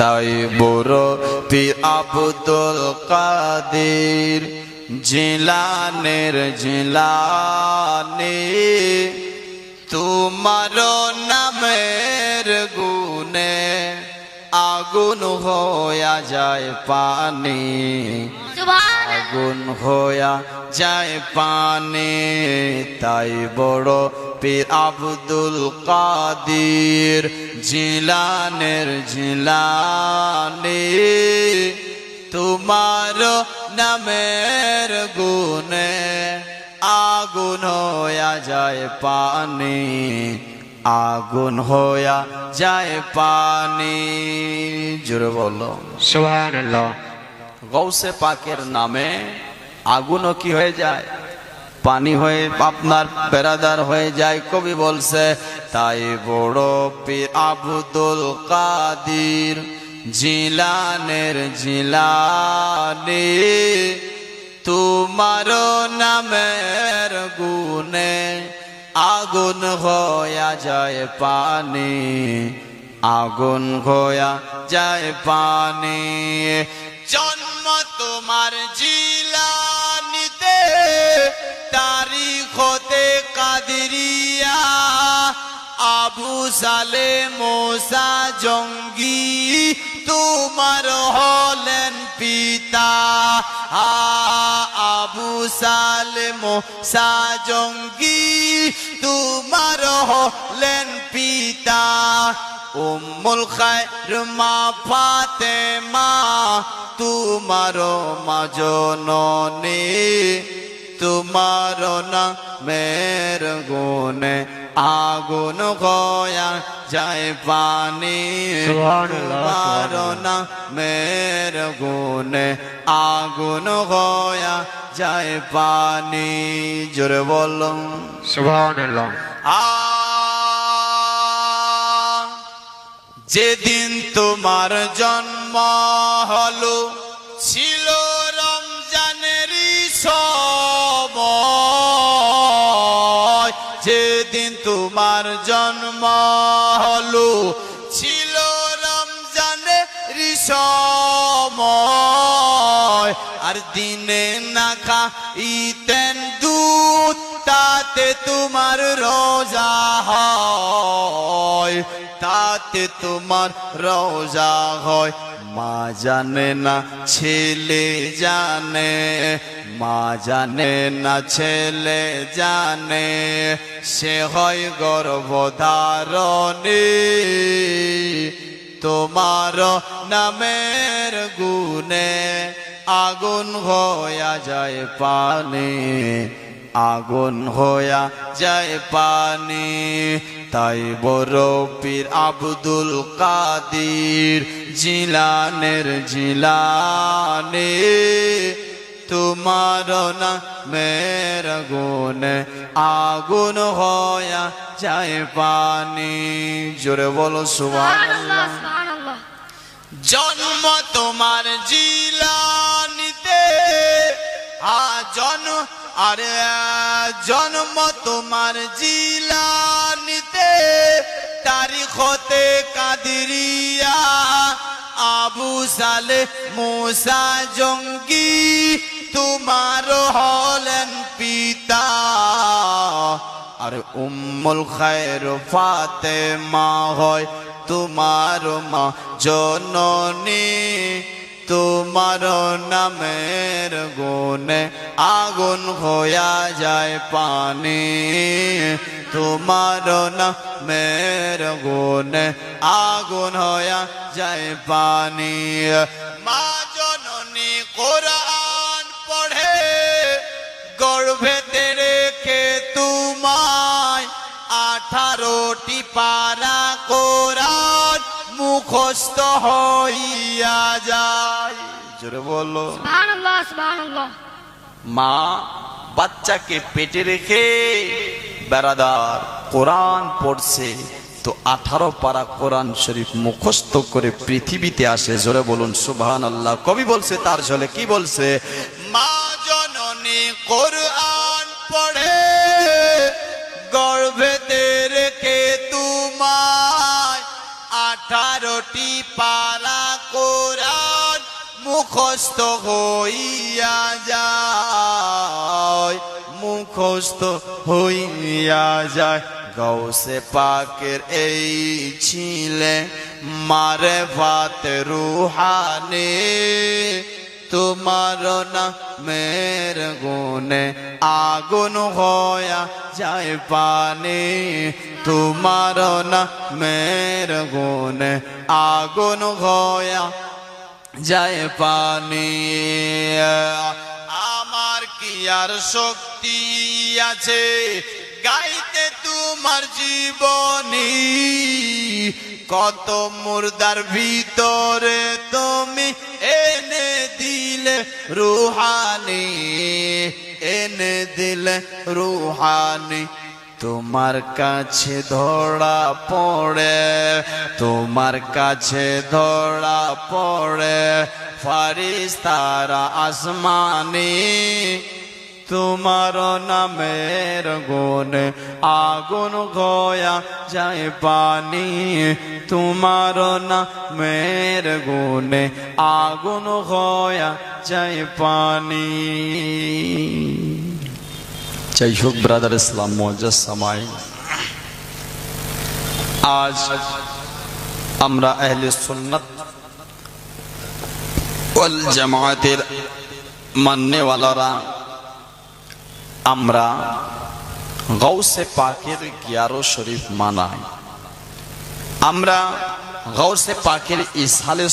তাই বড় তি আব্দুল কাদের জিলানের জিলানি। তোমার নামের গুনে আগুন হয়ে যায় পানি। আগুন হইয়া যায় পানে। তাই বড় পীর আব্দুল কাদির জিলানের জিলানি। তোমার নামের গুনে আগুন হইয়া যায় পানি। আগুন হইয়া যায় পানি। জোরে বলো। সুবহানাল্লাহ। গৌসে পাকের নামে আগুনও কি হয়ে যায়? পানি হয়ে আপনার পেরাদার হয়ে যায়, কবি বলছে, তাই বড় পীর আব্দুল কাদির, জিলানের জিলানি, তোমার নামের গুনে আগুন হইয়া যায় পানি, আগুন হইয়া যায় পানি। জন্ম তোমার জিলানিতে তারিখ হতে কাদিরিয়া, আবু সালে মোসা জঙ্গি তোমার হলেন পিতা। আবু সালে মোসা জঙ্গি তোমার হলেন পিতা। উম্মুল মা তোমার মা জননী তোমার না মের গুনে আগুন গয়া যায় পানি তোমার না মের গুনে আগুন গয়া যায় পানি। জোরে বলো সুবহানাল্লাহ। আ যেদিন তোমার জন্ম হলো, ছিল রমজানেরই সময়। যেদিন তোমার জন্ম হলো, ছিল রমজানেরই সময়। আর দিনে না খাইতেন দুধ, তাতে তোমার রোজা হয়। তাতে তোমার রোজা হয়। মা জানে না, ছেলে জানে। মা জানে না, ছেলে জানে। সে হয় গর্ভধারণী। তোমার নামের গুনে আগুন হইয়া যায় পানি। আগুন হইয়া যায় পানি। তাই বড় পীর আব্দুল কাদির জিলানের জিলানে তোমার না মের গুনে আগুন হইয়া যায় পানি। জোরে বলো সুবহানাল্লাহ। জন্ম তোমার জিলানিতে আ জন আরে জন্ম তোমার জিলানিতে। তারিখ হতে কাদিরিয়া, আবু সালে মোসা জঙ্গি, তোমার হলেন পিতা। আর উম্মুল খায়র ফাতেমা হয় তোমার মা, জননী। তোমার নামের গুনে আগুন হইয়া যায় পানি। তোমার নামের গুনে আগুন হইয়া যায় পানি। মা জননী কোরআন পড়ে গর্ভেতে রেখে তোমায় আঠারোটি পারা কোরআন মুখস্থ হইয়া যায়। জোরে বলো। মা বাচ্চাকে পেটে রেখে বেড়াদার কোরআন পড়ছে তো আঠারো পারা কোরআন শরীফ মুখস্থ করে পৃথিবীতে আসে। জোরে বলুন সুবহান আল্লাহ কবি বলছে তার জলে কি বলছে? মা জননী কোরআন পড়ে গর্ভেতে রেখে তোমায় আঠারোটি কোরআন মুখস্থ হইয়া যায়, মুখস্থ হইয়া যায়। গৌসে পাকের এই ছিলে, মারে ভাত রুহানে, তোমার না মের গুনে আগুন হয়া যায় পানি। তোমার না মের গুনে আগুন হয়া যায় পানি। আমার কি আর শক্তি আছে? গাইতে তোমার জীবনী। কত মুর্দার ভিতরে তুমি এনে দিলে রুহানি, এনে দিলে রুহানি। তোমার কাছে ধরা পড়ে, তোমার কাছে ধরা পড়ে, ফারিস্তারা আসমানি, তোমার নামের গুণ আগুন গয়া যায় পানি, তোমার নামের গুণে আগুন গয়া যায় পানি। যাই হোক ব্রাদার ইসলাম মজাসামাই আজ আমরা আহলে সুন্নাত ওয়াল জামায়াতের মাননেওয়ালারা আমরা গৌসে পাকের গিয়ারো শরীফ মানাই। আমরা গৌসে পাকের ইসালে